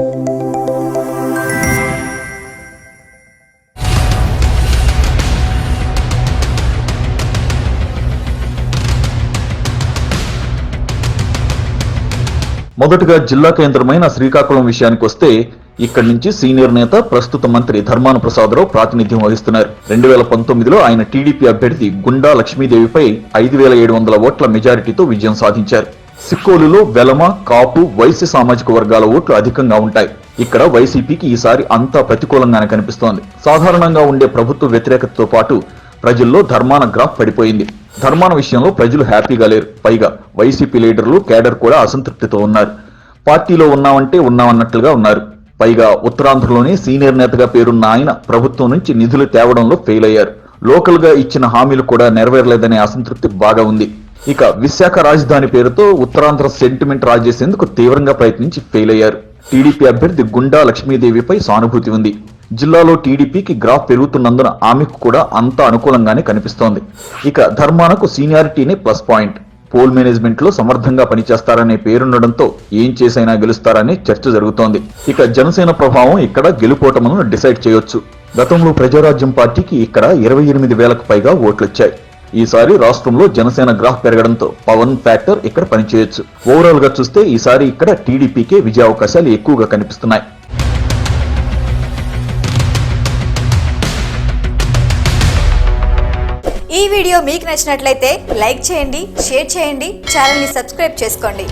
మొదటగా జిల్లా కేంద్రమైన శ్రీకాకుళం విషయానికి వస్తే ఇక్కడి నుంచి సీనియర్ నేత ప్రస్తుత మంత్రి ధర్మాన ప్రసాదరావు ప్రాతినిధ్యం వహిస్తున్నారు. రెండు వేల పంతొమ్మిదిలో ఆయన టీడీపీ అభ్యర్థి గుండా లక్ష్మీదేవిపై ఐదు వేల ఏడు వందల ఓట్ల మెజారిటీతో విజయం సాధించారు. సిక్కోలులో వెలమ కాపు వైశ్య సామాజిక వర్గాల ఓట్లు అధికంగా ఉంటాయి. ఇక్కడ వైసీపీకి ఈసారి అంతా ప్రతికూలంగానే కనిపిస్తోంది. సాధారణంగా ఉండే ప్రభుత్వ వ్యతిరేకతతో పాటు ప్రజల్లో ధర్మాన గ్రాఫ్ పడిపోయింది. ధర్మాన విషయంలో ప్రజలు హ్యాపీగా లేరు. పైగా వైసీపీ లీడర్లు కేడర్ కూడా అసంతృప్తితో ఉన్నారు. పార్టీలో ఉన్నామంటే ఉన్నామన్నట్లుగా ఉన్నారు. పైగా ఉత్తరాంధ్రలోనే సీనియర్ నేతగా పేరున్న ఆయన ప్రభుత్వం నుంచి నిధులు తేవడంలో ఫెయిల్ అయ్యారు లోకల్గా ఇచ్చిన హామీలు కూడా నెరవేరలేదనే అసంతృప్తి బాగా ఉంది. ఇక విశాఖ రాజధాని పేరుతో ఉత్తరాంధ్ర సెంటిమెంట్ రాజేసేందుకు తీవ్రంగా ప్రయత్నించి ఫెయిల్ అయ్యారు. టీడీపీ అభ్యర్థి గుండా లక్ష్మీదేవిపై సానుభూతి ఉంది. జిల్లాలో టీడీపీకి గ్రాఫ్ పెరుగుతున్నందున ఆమెకు కూడా అంత అనుకూలంగానే కనిపిస్తోంది. ఇక ధర్మానకు సీనియారిటీనే ప్లస్ పాయింట్. పోల్ మేనేజ్మెంట్లో సమర్థంగా పనిచేస్తారనే పేరుండడంతో ఏం చేసైనా గెలుస్తారనే చర్చ జరుగుతోంది. ఇక జనసేన ప్రభావం ఇక్కడ గెలుపోటమును డిసైడ్ చేయొచ్చు. గతంలో ప్రజారాజ్యం పార్టీకి ఇక్కడ ఇరవై ఎనిమిది వేలకు పైగా ఓట్లొచ్చాయి. ఈసారి రాష్ట్రంలో జనసేన గ్రాఫ్ పెరగడంతో పవన్ ఫ్యాక్టర్ ఇక్కడ పనిచేయొచ్చు. ఓవరాల్గా చూస్తే ఈసారి ఇక్కడ టీడీపీకే విజయావకాశాలు ఎక్కువగా కనిపిస్తున్నాయి. ఈ వీడియో మీకు నచ్చినట్లయితే లైక్ చేయండి షేర్ చేయండి ఛానల్ని సబ్స్క్రైబ్ చేసుకోండి.